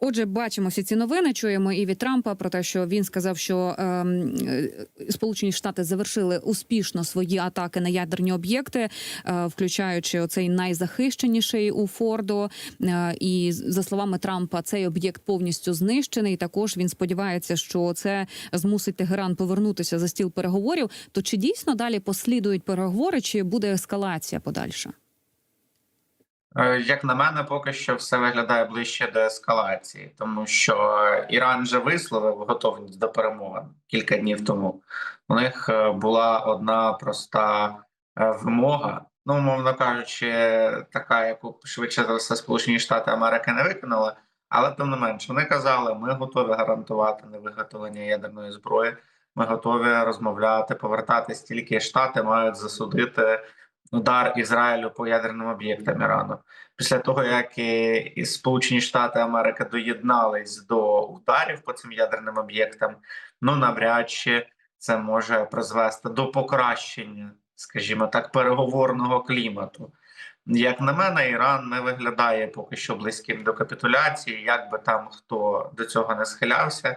Отже, бачимо всі ці новини. Чуємо і від Трампа про те, що він сказав, що ем, е, Сполучені Штати завершили успішно свої атаки на ядерні об'єкти, е, включаючи оцей найзахищеніший у Фордо. Е, і за словами Трампа, цей об'єкт повністю знищений. Також він сподівається, що це змусить Тегеран повернутися за стіл переговорів. То чи дійсно далі послідують переговори, чи буде ескалація подальша? Е, Як на мене, поки що все виглядає ближче до ескалації, тому що Іран вже висловив готовність до перемовин кілька днів тому. У них е, була одна проста е, вимога. Ну, умовно кажучи, така, яку швидше за все Сполучені Штати Америки не виконали, але тим не менш вони казали, ми готові гарантувати невиготовлення ядерної зброї. Ми готові розмовляти, повертатись тільки штати мають засудити удар Ізраїлю по ядерним об'єктам Ірану. Після того, як і, Сполучені Штати Америки доєднались до ударів по цим ядерним об'єктам, ну навряд чи це може призвести до покращення, скажімо так, переговорного клімату. Як на мене, Іран не виглядає поки що близьким до капітуляції, як би там хто до цього не схилявся.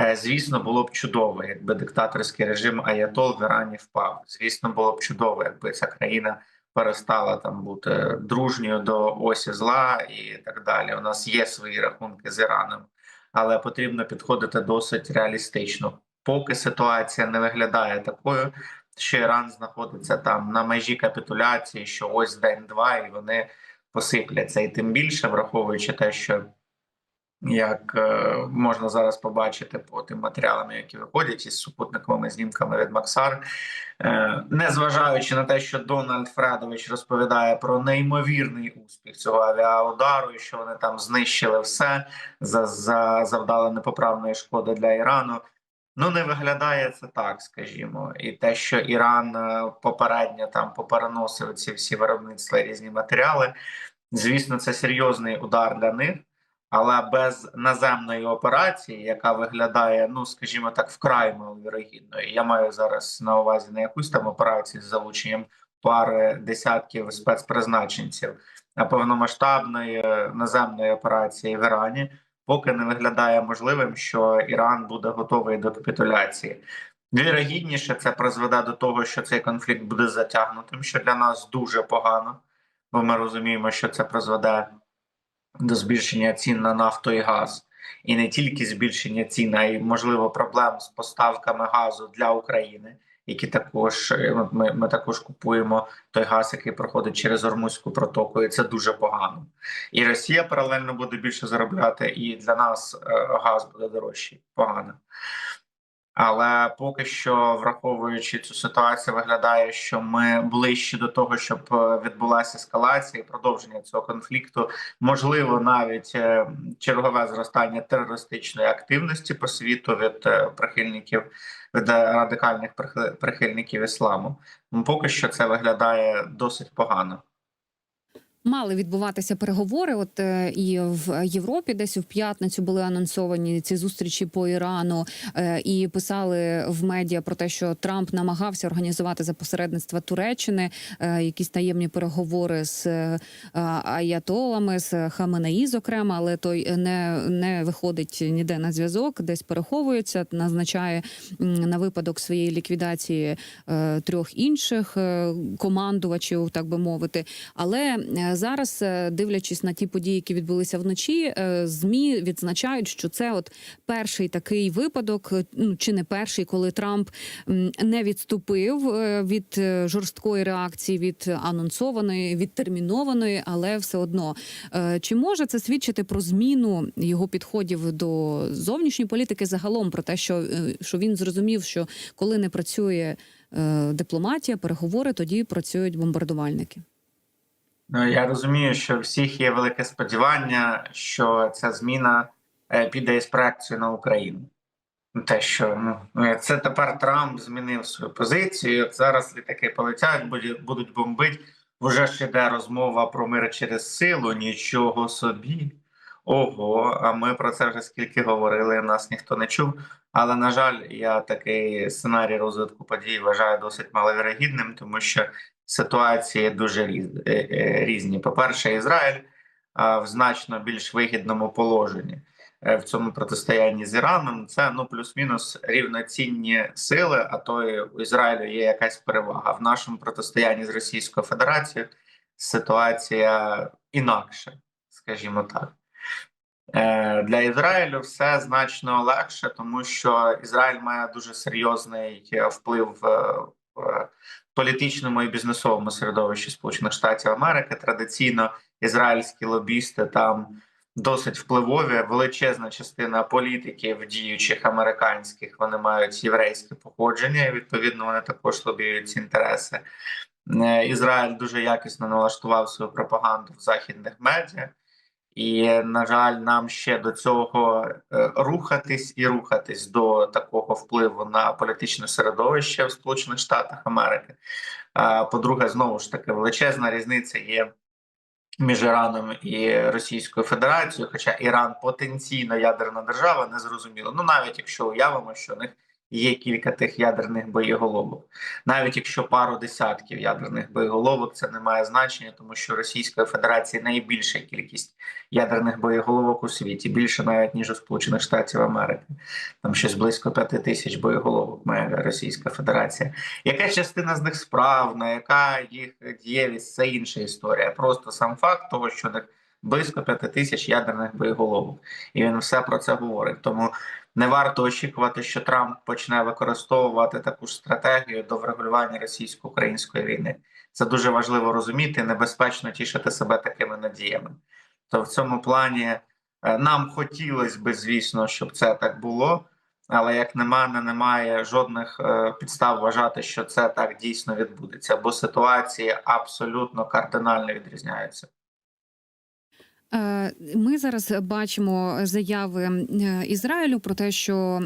Е, Звісно, було б чудово, якби диктаторський режим Аятол в Ірані впав. Звісно, було б чудово, якби ця країна перестала там бути дружньою до осі зла і так далі. У нас є свої рахунки з Іраном, але потрібно підходити досить реалістично. Поки ситуація не виглядає такою, що Іран знаходиться там на межі капітуляції, що ось день-два, і вони посипляться. І тим більше, враховуючи те, що як е, можна зараз побачити по тим матеріалам, які виходять із супутниковими знімками від Максар, е, незважаючи на те, що Дональд Фредович розповідає про неймовірний успіх цього авіаудару, і що вони там знищили все, за, за завдали непоправної шкоди для Ірану. Ну, не виглядає це так, скажімо, і те, що Іран е, попередньо там попереносив ці всі виробництва різні матеріали. Звісно, це серйозний удар для них, але без наземної операції, яка виглядає, ну скажімо так, вкрай маловірогідною. Я маю зараз на увазі не якусь там операцію з залученням пари десятків спецпризначенців, а повномасштабної е, наземної операції в Ірані поки не виглядає можливим, що Іран буде готовий до капітуляції. Вірогідніше це призведе до того, що цей конфлікт буде затягнутим, що для нас дуже погано, бо ми розуміємо, що це призведе до збільшення цін на нафту і газ, і не тільки збільшення цін, а й можливо проблем з поставками газу для України. Які також е, ми, ми також купуємо той газ, який проходить через Ормузьку протоку, і це дуже погано. І Росія паралельно буде більше заробляти, і для нас е, газ буде дорожчий. Погано. Але поки що, враховуючи цю ситуацію, виглядає, що ми ближче до того, щоб е, відбулася ескалація і продовження цього конфлікту, можливо, навіть е, чергове зростання терористичної активності по світу від е, прихильників від радикальних прихи- прихильників ісламу. Поки що це виглядає досить погано. Мали відбуватися переговори. От е, і в Європі, десь в п'ятницю були анонсовані ці зустрічі по Ірану, е, і писали в медіа про те, що Трамп намагався організувати за посередництва Туреччини е, якісь таємні переговори з аятолами, з Хаменеї, зокрема, але той не, не виходить ніде на зв'язок, десь переховується, назначає на випадок своєї ліквідації трьох інших командувачів, так би мовити. Але зараз, е, дивлячись на ті події, які відбулися вночі, е, змі відзначають, що це от перший такий випадок, е, ну чи не перший, коли Трамп не відступив від жорсткої реакції, від анонсованої, відтермінованої, але все одно чи може це свідчити про зміну його підходів до зовнішньої політики загалом, про те, що, що він зрозумів, що коли не працює дипломатія, переговори, тоді працюють бомбардувальники. Ну, я розумію, що всіх є велике сподівання, що ця зміна е, піде із проекцією на Україну. Ну, Те, що ну е, це тепер Трамп змінив свою позицію. От зараз літаки полетять, будуть, бомбити. Вже ж іде розмова про мир через силу. Нічого собі. Ого, а ми про це вже скільки говорили, нас ніхто не чув. Але на жаль, я такий сценарій розвитку подій вважаю досить маловірогідним, тому що ситуації дуже е, е, різні. По-перше, Ізраїль а, в значно більш вигідному положенні. е, в цьому протистоянні з Іраном. Це ну плюс-мінус рівноцінні сили. А то у Ізраїлю є якась перевага в нашому протистоянні з Російською Федерацією. Ситуація інакша, скажімо так. Для Ізраїлю все значно легше, тому що Ізраїль має дуже серйозний вплив політичному і бізнесовому середовищі Сполучених Штатів Америки. Традиційно ізраїльські лобісти там досить впливові. Величезна частина політиків, діючих американських, вони мають єврейське походження. і Відповідно, вони також лобіюють ці інтереси. Е, Ізраїль дуже якісно налаштував свою пропаганду в західних медіа. І, на жаль, нам ще до цього е, рухатись і рухатись до такого впливу на політичне середовище в Сполучених Штатах Америки. По-друге, знову ж таки, величезна різниця є між Іраном і Російською Федерацією. Хоча Іран потенційно ядерна держава, не зрозуміло. Ну навіть якщо уявимо, що у них є кілька тих ядерних боєголовок, навіть якщо пару десятків ядерних боєголовок, це не має значення, тому що Російської Федерації найбільша кількість ядерних боєголовок у світі, більше навіть ніж у Сполучених Штатів Америки. Там щось близько п'яти тисяч боєголовок має Російська Федерація. Яка частина з них справна, яка їх дієвість це інша історія. Просто сам факт того, що них близько п'яти тисяч ядерних боєголовок, і він все про це говорить. Тому не варто очікувати, що Трамп почне використовувати таку ж стратегію до врегулювання російсько-української війни. Це дуже важливо розуміти. Небезпечно тішити себе такими надіями. То в цьому плані е, нам хотілося би, звісно, щоб це так було. Але як на мене, немає жодних е, підстав вважати, що це так дійсно відбудеться, бо ситуації абсолютно кардинально відрізняються. Е, Ми зараз бачимо заяви е, Ізраїлю про те, що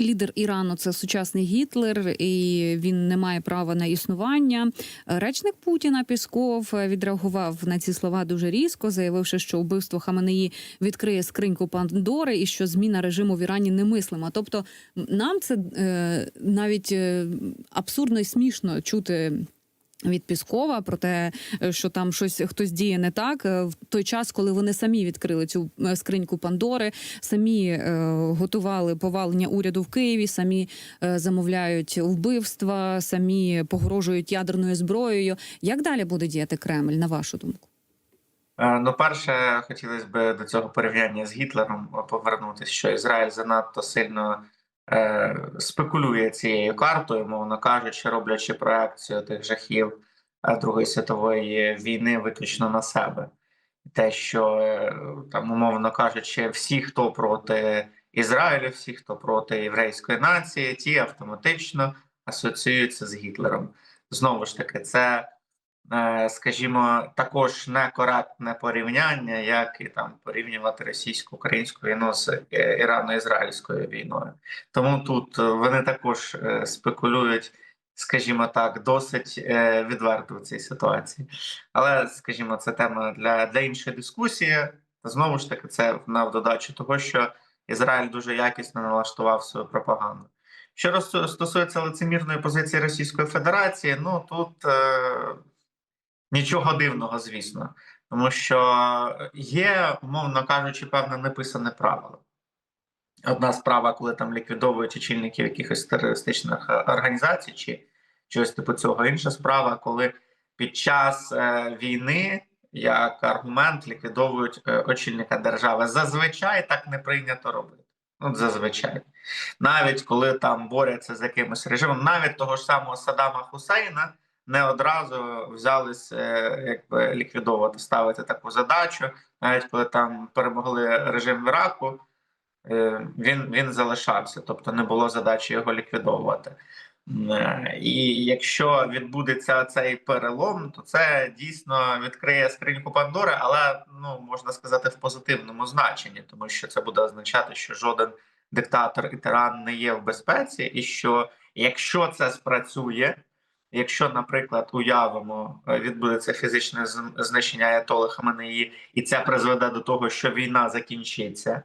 лідер Ірану це сучасний Гітлер, і він не має права на існування. Речник Путіна Пісков відреагував на ці слова дуже різко, заявивши, що вбивство Хаменеї відкриє скриньку Пандори і що зміна режиму в Ірані немислима. Тобто, нам це е, навіть е, абсурдно і смішно чути. Від Піскова про те, що там щось хтось діє не так е, в той час, коли вони самі відкрили цю е, скриньку Пандори, самі е, готували повалення уряду в Києві, самі е, замовляють вбивства, самі погрожують ядерною зброєю. Як далі буде діяти Кремль, на вашу думку? Е, Ну, перше, хотілося б до цього порівняння з Гітлером повернутися, що Ізраїль занадто сильно е, спекулює цією картою, мовно кажучи, роблячи проекцію тих жахів е, Другої світової війни виключно на себе. Те, що е, там, умовно кажучи, всі, хто проти Ізраїлю, всі, хто проти єврейської нації, ті автоматично асоціюються з Гітлером. Знову ж таки, це е, скажімо, також некоректне порівняння, як і там порівнювати російсько-українську війну з е, ірано-ізраїльською війною. Тому тут е, вони також е, спекулюють, скажімо так, досить е, відверто в цій ситуації. Але, скажімо, це тема для, для іншої дискусії. Знову ж таки, це на додачу того, що Ізраїль дуже якісно налаштував свою пропаганду. Що стосується лицемірної позиції Російської Федерації, ну тут е, нічого дивного, звісно, тому що є, умовно кажучи, певне неписане правило. Одна справа, коли там ліквідовують очільників якихось терористичних е, організацій чи щось типу цього. Інша справа, коли під час е, війни як аргумент ліквідовують е, очільника держави. Зазвичай так не прийнято робити. Ну, зазвичай, навіть коли там борються з якимось режимом, навіть того ж самого Саддама Хусейна не одразу взялись е, якби ліквідовувати, ставити таку задачу. Навіть коли там перемогли режим в Іраку, е, він, він залишався, тобто не було задачі його ліквідовувати. Е, І якщо відбудеться цей перелом, то це дійсно відкриє скриньку Пандори, але ну можна сказати в позитивному значенні, тому що це буде означати, що жоден диктатор і тиран не є в безпеці, і що якщо це спрацює, якщо, наприклад, уявимо, е, відбудеться фізичне знищення Аятоли Хаменеї, і це призведе до того, що війна закінчиться.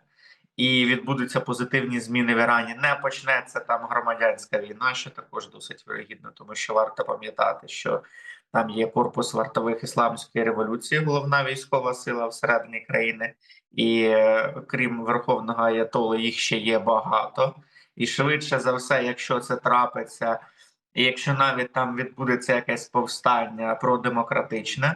І відбудуться позитивні зміни в Ірані. Не почнеться там громадянська війна, що також досить вирогідно, тому що варто пам'ятати, що Там є корпус вартових ісламської революції, головна військова сила всередині країни, і е, крім верховного аятоли, їх ще є багато. І швидше за все, якщо це трапиться, і якщо навіть там відбудеться якесь повстання продемократичне,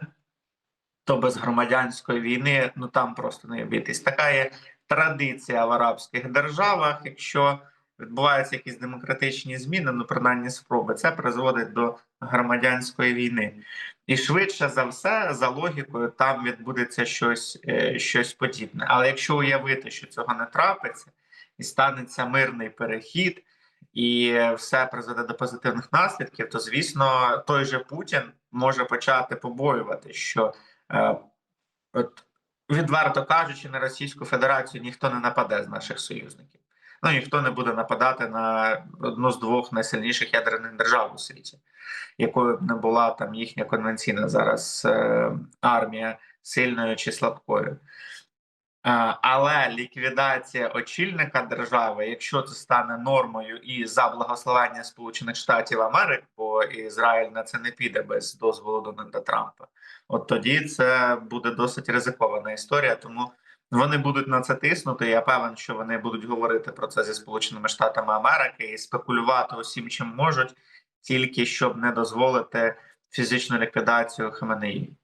то без громадянської війни ну там просто не обійтись. Така є традиція в арабських державах. Якщо відбуваються якісь демократичні зміни, ну принаймні спроби, це призводить до громадянської війни. І швидше за все, за логікою, там відбудеться щось, е, щось подібне. Але якщо уявити, що цього не трапиться, і станеться мирний перехід, і все призведе до позитивних наслідків, то звісно, той же Путін може почати побоювати, що е, от, відверто кажучи, на Російську Федерацію ніхто не нападе з наших союзників. Ну ніхто не буде нападати на одну з двох найсильніших ядерних держав у світі, якою б не була там їхня конвенційна зараз е, армія сильною чи слабкою. Е, Але ліквідація очільника держави, якщо це стане нормою і за благословення Сполучених Штатів Америки, бо Ізраїль на це не піде без дозволу Дональда Трампа, от тоді це буде досить ризикована історія. Тому вони будуть на це тиснути. Я певен, що вони будуть говорити про це зі Сполученими Штатами Америки і спекулювати усім, чим можуть, тільки щоб не дозволити фізичну ліквідацію Хаменеї.